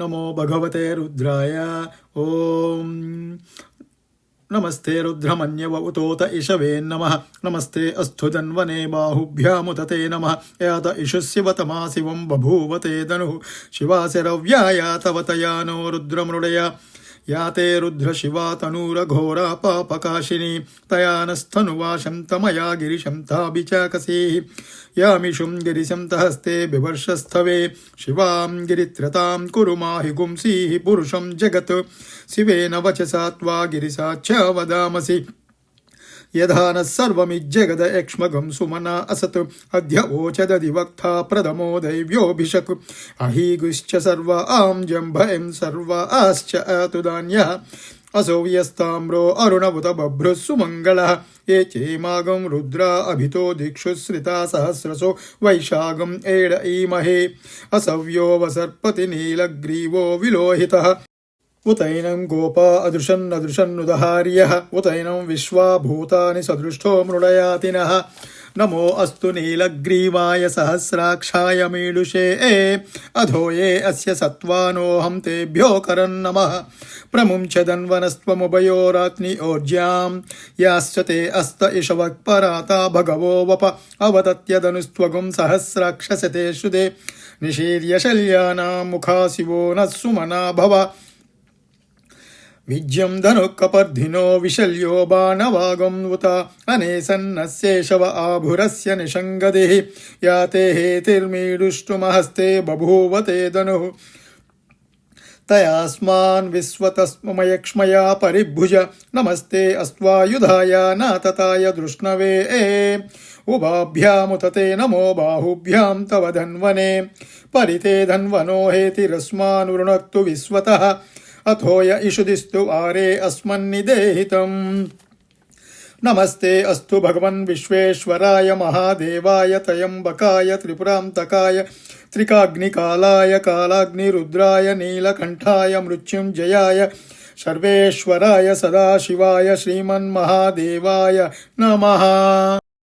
నమో భగవతే రుద్రాయ. ఓం. నమస్తే రుద్రమన్యవ ఉతోత ఇషవే నమ. నమస్తే అస్థు ధన్వనే బాహుభ్యాముత నమ. యాత ఇషు శివతమా శివం బభూవతే ధను. శివాశరవ్యాయ తవ రుద్రమృడయ. యాతే రుద్ర శివా తనూరఘోరా పాపకాశిని తయానస్థనువాశం తమయా గిరిశం తాభిచాకసీ. యామిషుం గిరిశం తహస్తే బివర్షస్థవే. శివాం గిరిత్రతాం కురు మాహి గుంసీః పురుషం జగత్. శివేన వచసా త్వా గిరిసాచ్ఛ వదామసి. యథా యధాన సర్వమిజ్జగద యక్ష్మగం సుమన అసత్ అధ్య ఓచదది వక్త ప్రథమో దైవ్యోభిషక్. అహీగుశ్చ సర్వ ఆం జంభయం సర్వ ఆశ్చ అతుదాన్య అసౌవ్యస్తామ్రో అరుణవుత బభ్రుస్సుమంగళ ఏ చేమాగం రుద్ర అభితో దిక్షుశ్రితా సహస్రసో వైశాగం ఏడ ఈమహే. అసవ్యోవసర్పతి నీలగ్రీవో విలోహిత. उतैनं गोपा अदृशन्नदृशन्नुदहार्यः उतैनं विश्वा भूतानि सदृष्टो मृडयातिनः नमो अस्तु नीलग्रीवाय सहस्राक्षाय मीडुषे। ए, अधो ये अस्य सत्त्वानोऽहं तेभ्यो करन्नमः प्रमुञ्चदन्वनस्त्वमुभयोरात्नि ओर्ज्यां याश्च ते अस्त इषवक्पराता भगवो वप। अवतत्यदनुस्त्वगुं सहस्राक्षसते श्रुते निशीर्यशल्यानां मुखाशिवो नः सुमना भव। विज्यं धनुःकपर्धिनो विशल्यो बाणवागं उत अनेसन्नस्येषव आभुरस्य निषङ्गदिः या ते हेतिर्मीडुष्टुमहस्ते बभूव ते धनुः तयास्मान् विश्वतस्मयक्ष्मया परिभुज नमस्ते अस्त्वायुधाय नातताय दृष्णवे ए उभाभ्यामुत ते नमो बाहुभ्यां तव धन्वने परिते धन्वनो हेतिरस्मानुरुणक्तु विश्वतः अथो य इषुदिस्तु वारे अस्मन्निदेहितम् नमस्ते अस्तु भगवन् विश्वेश्वराय महादेवाय तयम्बकाय त्रिपुरान्तकाय त्रिकाग्निकालाय कालाग्निरुद्राय नीलकण्ठाय मृत्युञ्जयाय सर्वेश्वराय सदाशिवाय श्रीमन्महादेवाय नमः